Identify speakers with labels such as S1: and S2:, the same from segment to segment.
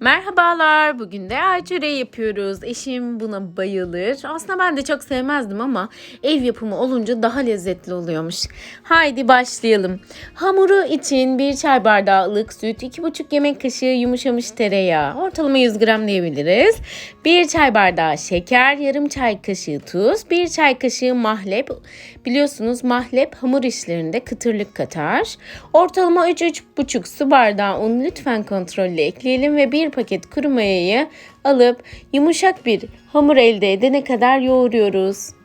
S1: Merhabalar. Bugün de ay yapıyoruz. Eşim buna bayılır. Aslında ben de çok sevmezdim ama ev yapımı olunca daha lezzetli oluyormuş. Haydi başlayalım. Hamuru için 1 çay bardağı ılık süt, 2,5 yemek kaşığı yumuşamış tereyağı, ortalama 100 gram diyebiliriz. 1 çay bardağı şeker, yarım çay kaşığı tuz, 1 çay kaşığı mahlep. Biliyorsunuz mahlep hamur işlerinde kıtırlık katar. Ortalama 3-3,5 su bardağı un lütfen kontrollü ekleyelim ve 1 paket kuru mayayı alıp yumuşak bir hamur elde edene kadar yoğuruyoruz.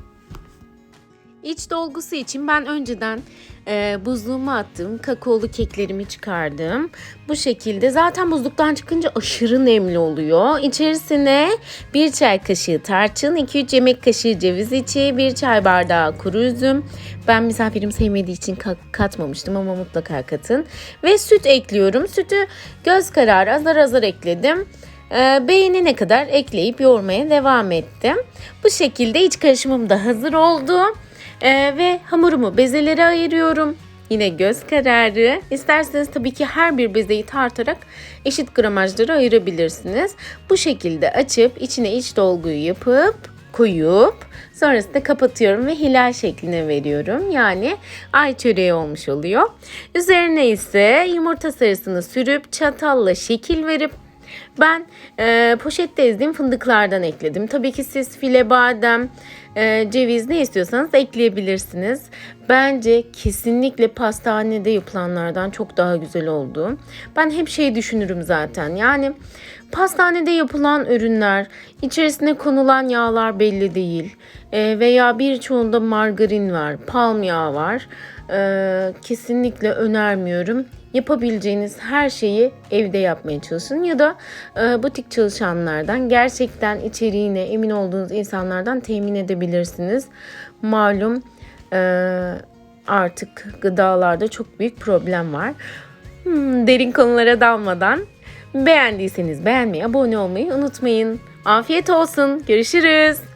S1: İç dolgusu için ben önceden e, buzluğuma attığım kakaolu keklerimi çıkardım. Bu şekilde zaten buzluktan çıkınca aşırı nemli oluyor. İçerisine 1 çay kaşığı tarçın, 2-3 yemek kaşığı ceviz içi, 1 çay bardağı kuru üzüm. Ben misafirim sevmediği için ka- katmamıştım ama mutlaka katın. Ve süt ekliyorum. Sütü göz kararı azar azar ekledim. Ee, beğenene kadar ekleyip yoğurmaya devam ettim. Bu şekilde iç karışımım da hazır oldu. Ee, ve hamurumu bezelere ayırıyorum. Yine göz kararı. İsterseniz tabii ki her bir bezeyi tartarak eşit gramajları ayırabilirsiniz. Bu şekilde açıp içine iç dolguyu yapıp koyup sonrasında kapatıyorum ve hilal şekline veriyorum. Yani ay çöreği olmuş oluyor. Üzerine ise yumurta sarısını sürüp çatalla şekil verip ben e, poşette ezdiğim fındıklardan ekledim. Tabii ki siz file badem, e, ceviz ne istiyorsanız ekleyebilirsiniz. Bence kesinlikle pastanede yapılanlardan çok daha güzel oldu. Ben hep şey düşünürüm zaten. Yani pastanede yapılan ürünler, içerisine konulan yağlar belli değil. E, veya birçoğunda margarin var, palm yağı var. E, kesinlikle önermiyorum yapabileceğiniz her şeyi evde yapmaya çalışın ya da e, butik çalışanlardan gerçekten içeriğine emin olduğunuz insanlardan temin edebilirsiniz. Malum e, artık gıdalarda çok büyük problem var. Hmm, derin konulara dalmadan beğendiyseniz beğenmeyi, abone olmayı unutmayın. Afiyet olsun. Görüşürüz.